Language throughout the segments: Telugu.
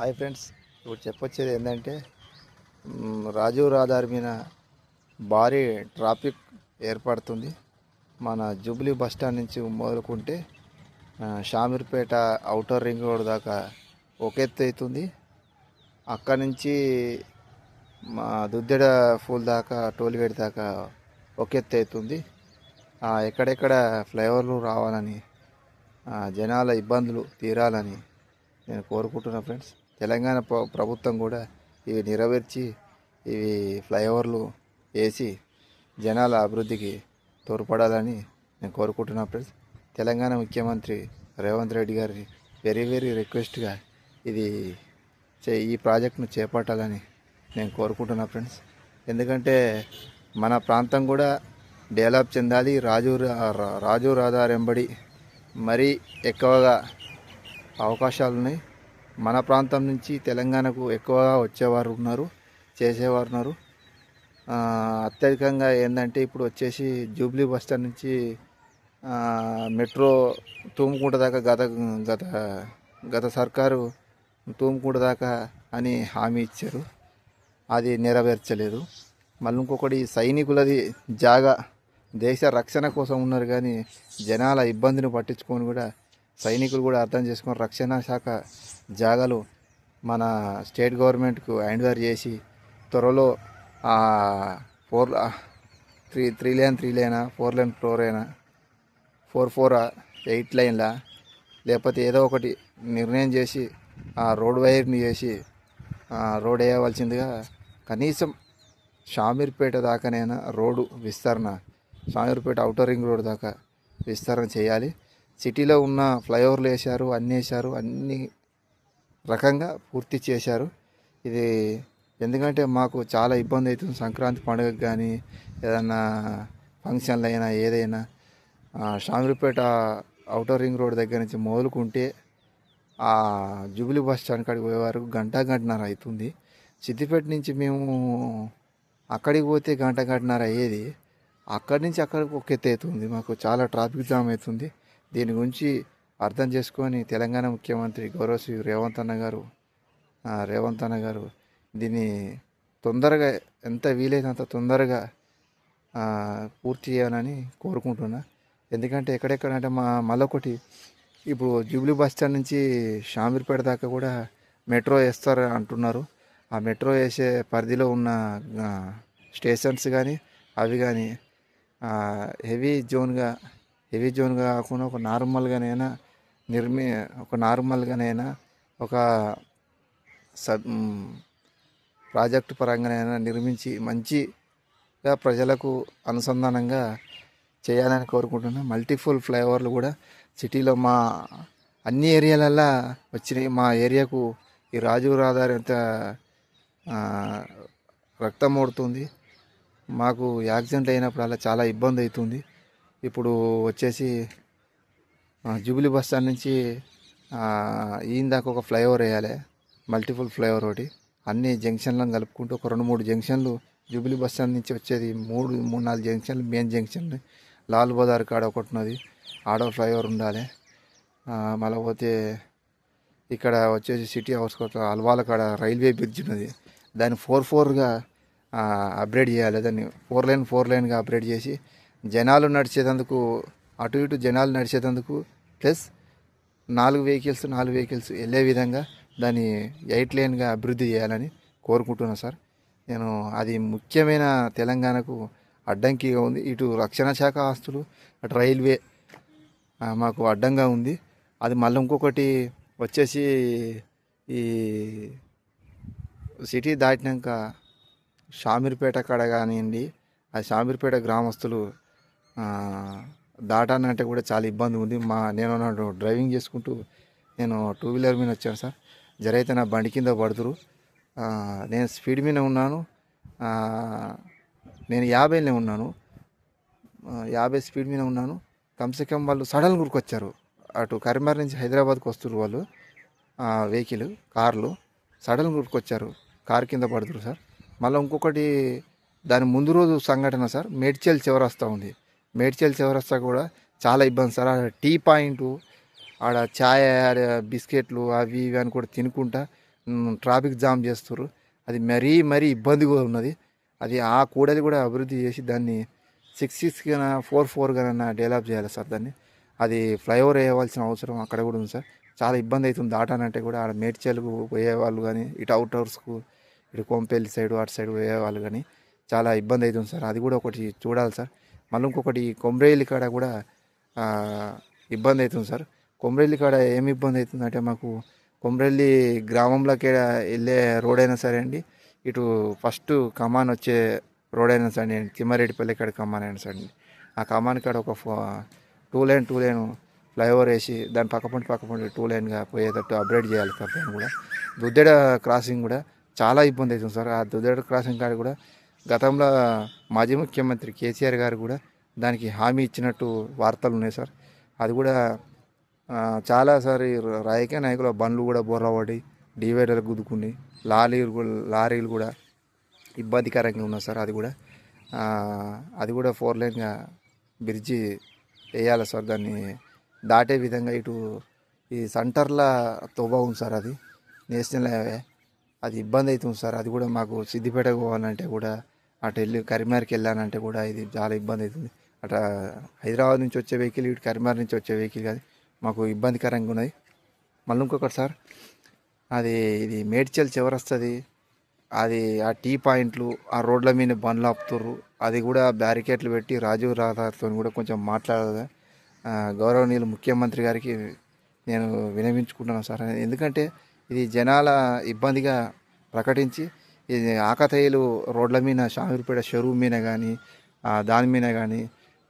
హాయ్ ఫ్రెండ్స్ ఇప్పుడు చెప్పొచ్చేది ఏంటంటే రాజీవ్ రహదారి మీద భారీ ట్రాఫిక్ ఏర్పడుతుంది. మన జూబ్లీ బస్ స్టాండ్ నుంచి మొదలుకుంటే షామీర్పేట అవుటర్ రింగ్ రోడ్ దాకా ఒక ఎత్తు అవుతుంది. అక్కడి నుంచి మా దుద్దెడ ఫూల్ దాకా టోల్గేట్ దాకా ఒక ఎత్తు అవుతుంది. ఎక్కడెక్కడ ఫ్లైఓవర్లు రావాలని జనాల ఇబ్బందులు తీరాలని నేను కోరుకుంటున్నా ఫ్రెండ్స్. తెలంగాణ ప్ర- ప్రభుత్వం కూడా ఇవి నెరవేర్చి ఇవి ఫ్లైఓవర్లు వేసి జనాల అభివృద్ధికి తోడ్పడాలని నేను కోరుకుంటున్నా ఫ్రెండ్స్. తెలంగాణ ముఖ్యమంత్రి రేవంత్ రెడ్డి గారి వెరీ వెరీ రిక్వెస్ట్గా ఇది చే ఈ ప్రాజెక్ట్ను చేపట్టాలని నేను కోరుకుంటున్నా ఫ్రెండ్స్. ఎందుకంటే మన ప్రాంతం కూడా డెవలప్ చెందాలి. రాజు రాజు రాధారెంబడి మరీ ఎక్కువగా అవకాశాలు ఉన్నాయి మన ప్రాంతం నుంచి తెలంగాణకు ఎక్కువగా వచ్చేవారు ఉన్నారు చేసేవారు ఉన్నారు. అత్యధికంగా ఏంటంటే ఇప్పుడు వచ్చేసి జూబ్లీ బస్టాండ్ నుంచి మెట్రో తూముకుంట దాకా గత గత గత సర్కారు తూముకుంట దాకా అని హామీ ఇచ్చారు. అది నెరవేర్చలేదు. మళ్ళీ ఇంకొకటి సైనికులది జాగా దేశ రక్షణ కోసం ఉన్నారు కానీ జనాల ఇబ్బందిని పట్టించుకొని కూడా సైనికులు కూడా అర్థం చేసుకుని రక్షణ శాఖ జాగాలు మన స్టేట్ గవర్నమెంట్కు హ్యాండ్ఓవర్ చేసి త్వరలో four three three line three లైనా four line four అయినా ఫోర్ ఫోర్ ఎయిట్ లైన్లా లేకపోతే ఏదో ఒకటి నిర్ణయం చేసి ఆ రోడ్ వైర్ని చేసి రోడ్ వేయవలసిందిగా కనీసం షామీర్పేట దాకానైనా రోడ్డు విస్తరణ షామీర్పేట అవుటర్ రింగ్ రోడ్ దాకా విస్తరణ చేయాలి. సిటీలో ఉన్న ఫ్లైఓవర్లు వేశారు అన్నీ వేశారు అన్ని రకంగా పూర్తి చేశారు. ఇది ఎందుకంటే మాకు చాలా ఇబ్బంది అవుతుంది సంక్రాంతి పండుగకి కానీ ఏదన్నా ఫంక్షన్లు అయినా ఏదైనా. ఆ, అవుటర్ రింగ్ రోడ్ దగ్గర నుంచి మొదలుకుంటే ఆ జూబిలీ బస్ స్టాండ్ కాడికి పోయే వరకు గంట గంటన్నర అవుతుంది. సిద్దిపేట నుంచి మేము అక్కడికి పోతే గంట గంటన్నర అయ్యేది. అక్కడి నుంచి అక్కడికి ఒక ఎత్తు అవుతుంది. మాకు చాలా ట్రాఫిక్ జామ్ అవుతుంది. దీని గురించి అర్థం చేసుకొని తెలంగాణ ముఖ్యమంత్రి గౌరవ శ్రీ రేవంత్ అన్న గారు రేవంత్ అన్న గారు దీన్ని తొందరగా ఎంత వీలైనంత తొందరగా పూర్తి చేయాలని కోరుకుంటున్నా. ఎందుకంటే ఎక్కడెక్కడ అంటే మా మళ్ళొకటి ఇప్పుడు జూబ్లీ బస్ స్టాండ్ నుంచి షామీర్పేట దాకా కూడా మెట్రో వేస్తారు అంటున్నారు. ఆ మెట్రో వేసే పరిధిలో ఉన్న స్టేషన్స్ కానీ అవి కానీ హెవీ జోన్గా హెవీ జోన్గా కాకుండా ఒక నార్మల్గానైనా నిర్మి ఒక నార్మల్గానైనా ఒక సబ్ ప్రాజెక్టు పరంగానైనా నిర్మించి మంచిగా ప్రజలకు అనుసంధానంగా చేయాలని కోరుకుంటున్నాను మల్టీఫుల్ ఫ్లైఓవర్లు కూడా సిటీలో మా అన్ని ఏరియాలల్లో వచ్చినాయి. మా ఏరియాకు ఈ రాజీవ్ రహదారి ఎంత రక్తం ఓడుతుంది మాకు యాక్సిడెంట్ అయినప్పుడు అలా చాలా ఇబ్బంది అవుతుంది. ఇప్పుడు వచ్చేసి ఆ, జూబిలీ బస్ స్టాండ్ నుంచి ఆ, దాకా ఒక ఫ్లైఓవర్ వేయాలి. మల్టిపుల్ ఫ్లైఓవర్ ఒకటి. అన్ని జంక్షన్లను కలుపుకుంటూ ఒక రెండు మూడు జంక్షన్లు జూబిలీ బస్ స్టాండ్ నుంచి వచ్చేది మూడు మూడు నాలుగు జంక్షన్లు మెయిన్ జంక్షన్ లాల్ బజార్ కాడ ఒకటి ఉన్నది. ఆడో ఫ్లైఓవర్ ఉండాలి. మళ్ళీ పోతే ఇక్కడ వచ్చేసి సిటీ హౌస్ అల్వాల కాడ రైల్వే బ్రిడ్జ్ ఉన్నది. దాన్ని ఫోర్ ఫోర్గా అప్గ్రేడ్ చేయాలి. దాన్ని ఫోర్ లైన్ ఫోర్ లైన్గా అప్గ్రేడ్ చేసి జనాలు నడిచేటందుకు అటు ఇటు జనాలు నడిచేటందుకు ప్లస్ నాలుగు వెహికల్స్ నాలుగు వెహికల్స్ వెళ్ళే విధంగా దాన్ని ఎయిట్ లైన్గా అభివృద్ధి చేయాలని కోరుకుంటున్నాను సార్. నేను అది ముఖ్యమైన తెలంగాణకు అడ్డంకిగా ఉంది. ఇటు రక్షణ శాఖ ఆస్తులు అటు రైల్వే మాకు అడ్డంగా ఉంది. అది మళ్ళీ ఇంకొకటి వచ్చేసి ఈ సిటీ దాటినాక షామీర్పేట కాడ కానివ్వండి ఆ షామీర్పేట గ్రామస్తులు దాటానంటే కూడా చాలా ఇబ్బంది ఉంది. మా నేను నాడు డ్రైవింగ్ చేసుకుంటూ నేను టూ వీలర్ మీద వచ్చాను సార్. జరైతే నా బండి కింద పడుతురు. నేను స్పీడ్ మీద ఉన్నాను. నేను యాభైలో ఉన్నాను. యాభై స్పీడ్ మీద ఉన్నాను. కమ్సే కమ్ వాళ్ళు సడన్ గురికొచ్చారు. అటు కరీంనగర్ నుంచి హైదరాబాద్కి వస్తున్నారు వాళ్ళు. వెహికల్ కార్లు సడన్ గురికొచ్చారు. కార్ కింద పడుతురు సార్. మళ్ళీ ఇంకొకటి దాని ముందు రోజు సంఘటన సార్. మేడ్చల్ చివరస్తా ఉంది. మేడ్చల్ చివరస్తా కూడా చాలా ఇబ్బంది సార్. ఆడ టీ పాయింట్ ఆడ ఛాయ్ ఆడ బిస్కెట్లు అవి ఇవి అని కూడా తినుకుంటా ట్రాఫిక్ జామ్ చేస్తారు అది మరీ మరీ ఇబ్బందిగా ఉన్నది. అది ఆ కూడలి కూడా అభివృద్ధి చేసి దాన్ని సిక్స్ సిక్స్ కన్నా ఫోర్ ఫోర్ కన్నా డెవలప్ చేయాలి సార్ దాన్ని. అది ఫ్లైఓవర్ వేయవలసిన అవసరం అక్కడ కూడా ఉంది సార్. చాలా ఇబ్బంది అవుతుంది దాటానంటే కూడా ఆడ మేడ్చల్కు పోయే వాళ్ళు కానీ ఇటు అవుట్ ఇటు కొంపల్లి సైడ్ అటు సైడ్ పోయే వాళ్ళు కానీ చాలా ఇబ్బంది అవుతుంది సార్. అది కూడా ఒకటి చూడాలి సార్. మళ్ళీ ఇంకొకటి కొమ్రేలి కాడ కూడా ఇబ్బంది అవుతుంది సార్. కొమ్రేలి కాడ ఏమి ఇబ్బంది అవుతుంది అంటే మాకు కొమ్రేలి గ్రామంలోకి వెళ్ళే రోడ్ అయినా సరే అండి ఇటు ఫస్ట్ కమాన్ వచ్చే రోడ్ అయినా సరే అండి తిమ్మారెడ్డిపల్లి కాడ కమాన్ అయినా సరే అండి. ఆ కమాన్ కాడ ఒక ఫో- two line two line flyover వేసి దాని పక్కపంటి పక్కపంటి టూ లైన్గా పోయేటట్టు అప్గ్రేడ్ చేయాలి సార్ దాన్ని కూడా. దుద్దెడ క్రాసింగ్ కూడా చాలా ఇబ్బంది అవుతుంది సార్. ఆ దుద్దెడ క్రాసింగ్ కాడ కూడా గతంలో మాజీ ముఖ్యమంత్రి కేసీఆర్ గారు కూడా దానికి హామీ ఇచ్చినట్టు వార్తలు ఉన్నాయి సార్. అది కూడా చాలాసారి రాజకీయ నాయకుల బండ్లు కూడా బోర్లబడి డివైడర్లు గుద్దుకుని లారీలు కూడా- లారీలు కూడా ఇబ్బందికరంగా ఉన్నాయి సార్ అది కూడా. అది కూడా ఫోర్ లైన్గా బ్రిడ్జి వేయాలి సార్. దాన్ని దాటే విధంగా ఇటు ఈ సెంటర్ల తోబా ఉంది సార్ అది. National highway. అది ఇబ్బంది అవుతుంది సార్. అది కూడా మాకు సిద్దిపేట పోవాలంటే కూడా అటు వెళ్ళి కరీంనగర్కి వెళ్ళానంటే కూడా ఇది చాలా ఇబ్బంది అవుతుంది. అటు హైదరాబాద్ నుంచి వచ్చే వెహికల్ ఇటు కరీంనగర్ నుంచి వచ్చే వెహికల్ కానీ మాకు ఇబ్బందికరంగా ఉన్నది. మళ్ళీ ఇంకొకటి సార్ అది ఇది మేడ్చల్ చివరస్తుంది. అది ఆ టీ పాయింట్లు ఆ రోడ్ల మీద బండ్లు ఆపుతుర్రు. అది కూడా బ్యారికేట్లు పెట్టి రాజీవ్ రహదారితో కూడా కొంచెం మాట్లాడదా గౌరవనీయులు ముఖ్యమంత్రి గారికి నేను వినమించుకుంటున్నాను సార్. ఎందుకంటే ఇది జనాల ఇబ్బందిగా ప్రకటించి ఇది ఆకతాయిలు రోడ్ల మీద షామీర్పేట చెరువు మీద కానీ దాని మీద కానీ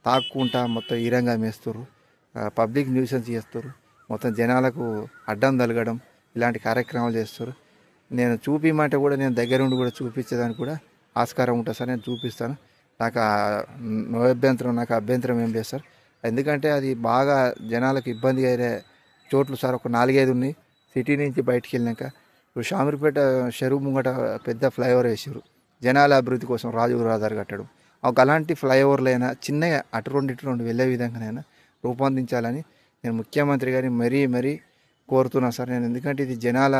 తాక్కుంటా మొత్తం ఈరంగా మేస్తారు పబ్లిక్ న్యూసెన్స్ చేస్తారు మొత్తం జనాలకు అడ్డం తలగడం ఇలాంటి కార్యక్రమాలు చేస్తారు నేను చూపిమంటే కూడా నేను దగ్గర ఉండి కూడా చూపించేదానికి కూడా ఆస్కారం ఉంటుంది సార్ నేను చూపిస్తాను. నాకు నో అభ్యంతరం నాకు అభ్యంతరం ఏం లేదు సార్. ఎందుకంటే అది బాగా జనాలకు ఇబ్బంది అయ్యే చోట్లు సార్ ఒక నాలుగైదు ఉన్నాయి. సిటీ నుంచి బయటికి వెళ్ళినాక ఇప్పుడు షామీర్పేట చెరువు ముంగట పెద్ద ఫ్లైఓవర్ వేసారు జనాల అభివృద్ధి కోసం రాజు రహదారి కట్టడం. ఒక అలాంటి ఫ్లైఓవర్లైనా చిన్నగా అటు రెండు ఇటు రెండు వెళ్ళే విధంగానైనా రూపొందించాలని నేను ముఖ్యమంత్రి గారిని మరీ మరీ కోరుతున్నాను సార్. నేను ఎందుకంటే ఇది జనాల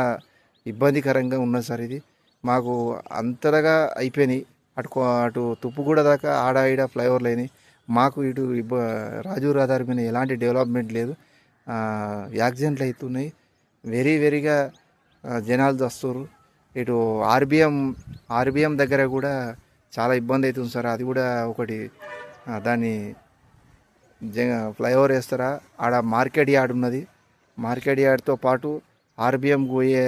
ఇబ్బందికరంగా ఉన్నది సార్ ఇది. మాకు అంతగా అయిపోయినాయి. అటు అటు తుప్పుగూడ దాకా ఆడ ఈడ ఫ్లైఓవర్ లేని మాకు ఇటు ఇబ్బ రాజీవ్ రహదారి మీద ఎలాంటి డెవలప్మెంట్ లేదు. యాక్సిడెంట్లు అవుతున్నాయి. వెరీ వెరీగా జనాలు వస్తారు ఇటు ఆర్బిఎం ఆర్బిఎం దగ్గర కూడా చాలా ఇబ్బంది అవుతుంది సార్. అది కూడా ఒకటి దాన్ని జ ఫ్లైఓవర్ వేస్తారా? ఆడ మార్కెట్ యార్డ్ ఉన్నది. మార్కెట్ యార్డ్తో పాటు ఆర్బిఎం పోయే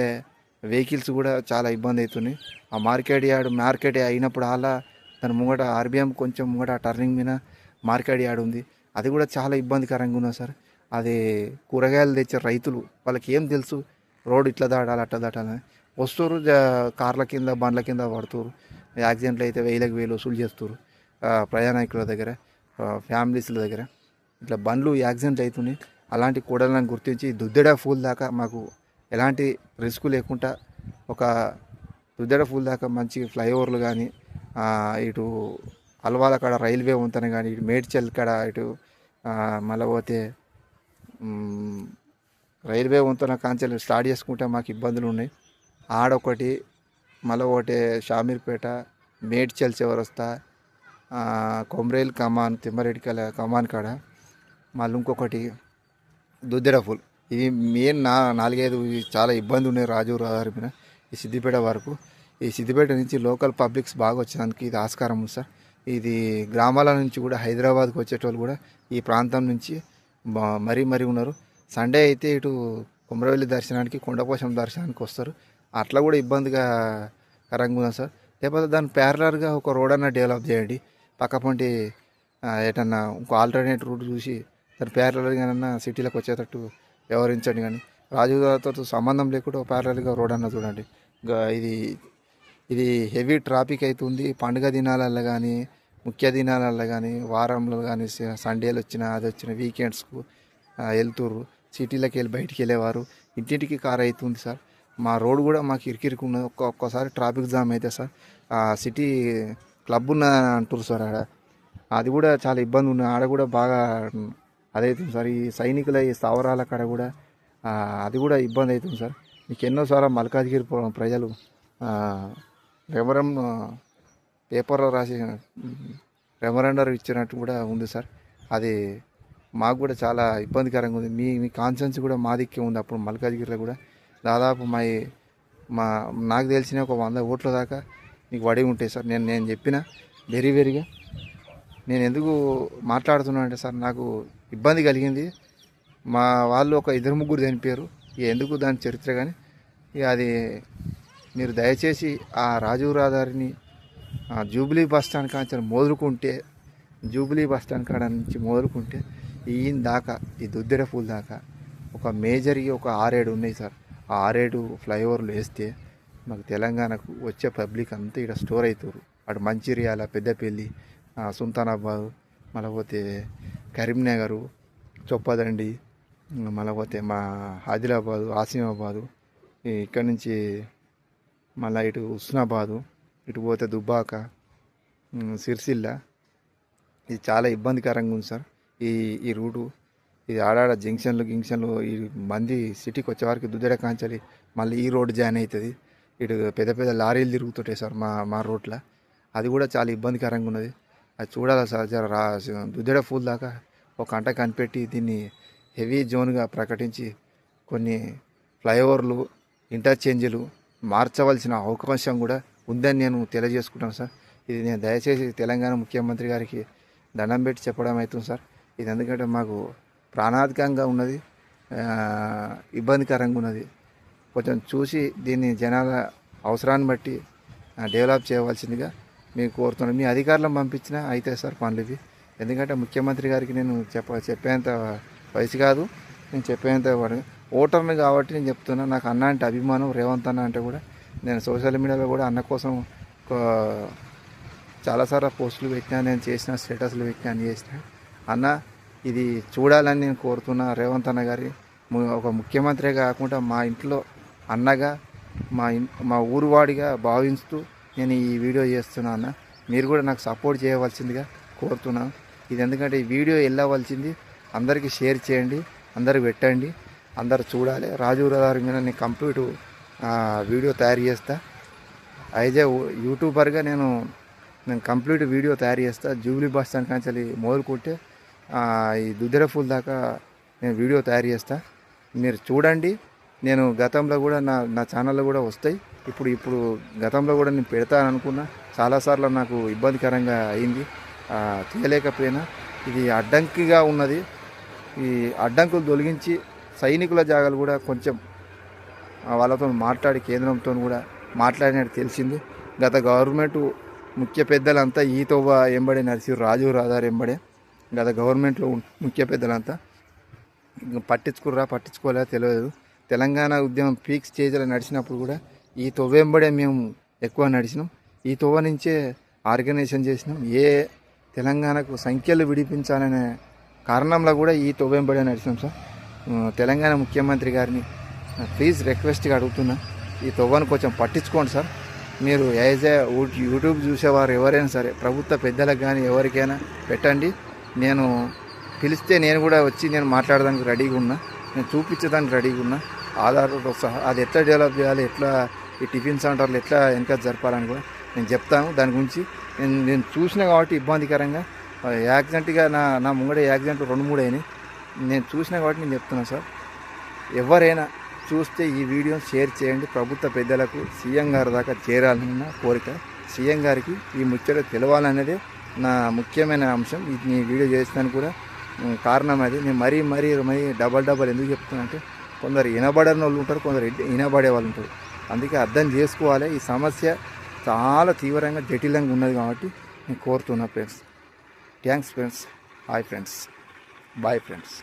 వెహికల్స్ కూడా చాలా ఇబ్బంది అవుతున్నాయి ఆ మార్కెట్ యార్డ్ మార్కెట్ అయినప్పుడు అలా దాని ముంగట ఆర్బిఎం కొంచెం ముంగట టర్నింగ్ మీద మార్కెట్ యార్డ్ ఉంది. అది కూడా చాలా ఇబ్బందికరంగా ఉన్నది సార్. అది కూరగాయలు తెచ్చే రైతులు వాళ్ళకి ఏం తెలుసు? రోడ్ ఇట్లా దాటాలి అట్లా దాటాలని వస్తారు కార్ల కింద బండ్ల కింద పడుతురు యాక్సిడెంట్లు అయితే వేలకు వేలు వసూలు చేస్తారు. ప్రయాణికుల దగ్గర ఫ్యామిలీస్ల దగ్గర. ఇట్లా బండ్లు యాక్సిడెంట్ అవుతున్నాయి అలాంటి కూడలను గుర్తించి దుద్దెడ ఫూల్ దాకా మాకు ఎలాంటి రిస్క్ లేకుండా ఒక దుద్దెడ ఫూల్ దాకా మంచి ఫ్లైఓవర్లు కానీ ఇటు అల్వాల కాడ రైల్వే వంతెన కానీ ఇటు మేడ్చల్ కాడ ఇటు మళ్ళీ పోతే రైల్వే వంతెన కాంచెలు స్టార్ట్ చేసుకుంటే మాకు ఇబ్బందులు ఉన్నాయి. ఆడొకటి మళ్ళీ ఒకటి షామీర్పేట మేడ్చల్ చివరస్తా కొమ్రేల్ కమాన్ తిమ్మరెడ్డికల కమాన్ కాడ మళ్ళీ ఇంకొకటి దుద్దిడఫుల్ ఇది మెయిన్ నా నాలుగైదు చాలా ఇబ్బంది ఉన్నాయి రాజు రహదారి మీద ఈ సిద్దిపేట వరకు. ఈ సిద్దిపేట నుంచి లోకల్ పబ్లిక్స్ బాగా వచ్చేదానికి ఇది ఆస్కారం ఉంది సార్. ఇది గ్రామాల నుంచి కూడా హైదరాబాద్కి వచ్చేటోళ్ళు కూడా ఈ ప్రాంతం నుంచి మరీ మరీ ఉన్నారు. సండే అయితే ఇటు కుమరవెల్లి దర్శనానికి కొండపోశం దర్శనానికి వస్తారు. అట్లా కూడా ఇబ్బందిగా కరంగా ఉంది సార్. లేకపోతే దాని ప్యారలర్గా ఒక రోడ్ అన్న డెవలప్ చేయండి. పక్కపంటి ఏటన్నా ఇంకో ఆల్టర్నేట్ రూట్ చూసి దాని ప్యారలర్గానన్నా సిటీలోకి వచ్చేటట్టు వ్యవహరించండి కానీ రాజుగారితో సంబంధం లేకుండా ప్యారలర్గా రోడ్ అన్న చూడండి. ఇది ఇది హెవీ ట్రాఫిక్ అవుతుంది పండుగ దినాలల్లో కానీ ముఖ్య దినాలల్లో కానీ వారంలో కానీ సండేలు వచ్చిన అది వచ్చిన వీకెండ్స్కు వెళ్తుర్రు. సిటీలోకి వెళ్ళి బయటికి వెళ్ళేవారు. ఇంటింటికి కార్ అవుతుంది సార్. మా రోడ్ కూడా మాకు ఇరికిరికి ఉన్నది. ఒక్క ఒక్కోసారి ట్రాఫిక్ జామ్ అయితే సార్. ఆ సిటీ క్లబ్ ఉన్న అంటారు సార్ ఆడ. అది కూడా చాలా ఇబ్బంది ఉంది ఆడ కూడా బాగా అదైతుంది సార్. ఈ సైనికుల ఈ స్థావరాల కాడ కూడా అది కూడా ఇబ్బంది అవుతుంది సార్. మీకు ఎన్నోసార్లు మల్కాజ్గిరి ప్రజలు వివరం పేపర్లో రాసి రెమరెండర్ ఇచ్చినట్టు కూడా ఉంది సార్. అది మాకు కూడా చాలా ఇబ్బందికరంగా ఉంది. మీ మీ కాన్సెన్స్ కూడా మా దిక్కే ఉంది. అప్పుడు మల్కాజ్గిరిలో కూడా దాదాపు మా మా నాకు తెలిసిన ఒక వంద ఓట్ల దాకా మీకు వడి ఉంటాయి సార్. నేను నేను చెప్పిన వెరీ వెరీగా. నేను ఎందుకు మాట్లాడుతున్నా అంటే సార్ నాకు ఇబ్బంది కలిగింది. మా వాళ్ళు ఒక ఇద్దరు ముగ్గురు చనిపోయారు. ఇక ఎందుకు దాని చరిత్ర కానీ? ఇక అది మీరు దయచేసి ఆ రాజీవ్ రహదారిని జూబ్లీ బస్ స్టాండ్ కాంచి మొదలుకుంటే జూబ్లీ బస్ స్టాండ్ కాడ నుంచి మొదలుకుంటే ఈయన దాకా ఈ దుద్దెర దాకా ఒక మేజర్కి ఒక ఆరేడు ఉన్నాయి సార్. ఆ ఆరేడు ఫ్లైఓవర్లు వేస్తే మాకు తెలంగాణకు వచ్చే పబ్లిక్ అంతా ఇక్కడ స్టోర్ అవుతారు అటు మంచిర్యాల పెద్దపల్లి సుల్తానాబాద్ మళ్ళీ పోతే కరీంనగర్ చొప్పదండి మళ్ళీ పోతే మా ఆదిలాబాదు ఆసిమాబాదు ఇక్కడి నుంచి మళ్ళీ ఇటు హుస్నాబాదు ఇటు పోతే దుబ్బాక సిరిసిల్ల. ఇది చాలా ఇబ్బందికరంగా ఉంది సార్. ఈ ఈ రూటు ఇది ఆడాడ జంక్షన్లు గింక్షన్లు ఈ మంది సిటీకి వచ్చే వారికి దుద్దెడ కాంచాలి మళ్ళీ ఈ రోడ్డు జాయిన్ అవుతుంది. ఇటు పెద్ద పెద్ద లారీలు తిరుగుతుంటాయి సార్ మా మా రోడ్లో అది కూడా చాలా ఇబ్బందికరంగా ఉన్నది. అది చూడాలి సార్ జర రా దుద్దెడ ఫూల్ దాకా ఒక గంట కనిపెట్టి దీన్ని హెవీ జోన్గా ప్రకటించి కొన్ని ఫ్లైఓవర్లు ఇంటర్చేంజ్లు మార్చవలసిన అవకాశం కూడా ఉందని నేను తెలియజేసుకుంటాను సార్. ఇది నేను దయచేసి తెలంగాణ ముఖ్యమంత్రి గారికి దండం పెట్టి చెప్పడం అవుతుంది సార్. ఇది ఎందుకంటే మాకు ప్రాణాధికంగా ఉన్నది ఇబ్బందికరంగా ఉన్నది. కొంచెం చూసి దీన్ని జనాల అవసరాన్ని బట్టి డెవలప్ చేయవలసిందిగా మీకు కోరుతున్నాను మీ అధికారులను పంపించినా అయితే సార్ పనులు ఇవి. ఎందుకంటే ముఖ్యమంత్రి గారికి నేను చెప్ప చెప్పేంత వయసు కాదు. నేను చెప్పేంత వాడు ఓటర్ని కాబట్టి నేను చెప్తున్నా. నాకు అన్న అంటే అభిమానం రేవంత్ అన్న అంటే కూడా నేను సోషల్ మీడియాలో కూడా అన్న కోసం చాలాసార్లు పోస్టులు పెట్టినా నేను చేసిన స్టేటస్లు పెట్టినా చేసిన. అన్న ఇది చూడాలని నేను కోరుతున్నా. రేవంత్ అన్న గారి ఒక ముఖ్యమంత్రి కాకుండా మా ఇంట్లో అన్నగా మా మా ఊరువాడిగా భావిస్తూ నేను ఈ వీడియో చేస్తున్నా అన్న. మీరు కూడా నాకు సపోర్ట్ చేయవలసిందిగా కోరుతున్నాను ఇది ఎందుకంటే ఈ వీడియో వెళ్ళవలసింది అందరికీ షేర్ చేయండి అందరికి పెట్టండి అందరు చూడాలి. రాజు రదారి మీద నేను కంప్లీట్ వీడియో తయారు చేస్తా. అయితే యూట్యూబర్గా నేను నేను కంప్లీట్ వీడియో తయారు చేస్తా. జూబ్లీ బస్ స్టాండ్ కాంచాలి మొదలుకుంటే ఈ దుద్దెర దాకా నేను వీడియో తయారు చేస్తా. మీరు చూడండి. నేను గతంలో కూడా నా నా ఛానల్లో కూడా వస్తాయి. ఇప్పుడు ఇప్పుడు గతంలో కూడా నేను పెడతాను అనుకున్నా. చాలాసార్లు నాకు ఇబ్బందికరంగా అయింది. తీయలేకపోయినా. ఇది అడ్డంకిగా ఉన్నది. ఈ అడ్డంకులు తొలగించి సైనికుల జాగాలు కూడా కొంచెం వాళ్ళతో మాట్లాడి కేంద్రంతో కూడా మాట్లాడినట్టు తెలిసింది. గత గవర్నమెంట్ ముఖ్య పెద్దలంతా ఈ ఎంబడే నరసింహ రాజు రాధారు ఎంబడే గత గవర్నమెంట్లో ముఖ్య పెద్దలంతా. పట్టించుకుర్రా పట్టించుకోలే తెలియదు. తెలంగాణ ఉద్యమం పీక్ స్టేజ్లో నడిచినప్పుడు కూడా ఈ తొవ్వెంబడే మేము ఎక్కువ నడిచినాం. ఈ తొవ్వ నుంచే ఆర్గనైజేషన్ చేసినాం. ఏ తెలంగాణకు సంఖ్యలు విడిపించాలనే కారణంలో కూడా ఈ తొవ్వెంబడే నడిచినాం సార్. తెలంగాణ ముఖ్యమంత్రి గారిని ప్లీజ్ రిక్వెస్ట్గా అడుగుతున్నా. ఈ తొవ్వను కొంచెం పట్టించుకోండి సార్. మీరు యాజ్ ఏ యూట్యూబ్ చూసేవారు ఎవరైనా సరే ప్రభుత్వ పెద్దలకు కానీ ఎవరికైనా పెట్టండి. నేను పిలిస్తే నేను కూడా వచ్చి నేను మాట్లాడడానికి రెడీగా ఉన్నా. నేను చూపించడానికి రెడీగా ఉన్నా. ఆధార్తో సహా అది ఎట్లా డెవలప్ చేయాలి ఎట్లా ఈ టిఫిన్ సెంటర్లు ఎట్లా వెనక జరపాలని కూడా నేను చెప్తాను. దాని గురించి నేను నేను చూసిన కాబట్టి ఇబ్బందికరంగా. యాక్సిడెంట్గా నా నా ముంగడ యాక్సిడెంట్ రెండు మూడు అయినాయి. నేను చూసిన కాబట్టి నేను చెప్తున్నాను సార్. ఎవరైనా చూస్తే ఈ వీడియో షేర్ చేయండి. ప్రభుత్వ పెద్దలకు సీఎం గారి దాకా చేరాలన్న కోరిక. సీఎం గారికి ఈ ముచ్చట తెలవాలన్నదే నా ముఖ్యమైన అంశం. ఇది నీ వీడియో చేస్తాను కూడా కారణం అది. నేను మరీ మరీ మరీ డబల్ డబల్ ఎందుకు చెప్తున్నానంటే కొందరు వినబడని వాళ్ళు ఉంటారు కొందరు వినబడే వాళ్ళు ఉంటారు. అందుకే అర్థం చేసుకోవాలి. ఈ సమస్య చాలా తీవ్రంగా జటిలంగా ఉన్నది కాబట్టి నేను కోరుతున్నా friends. Thanks friends. Hi friends. Bye friends.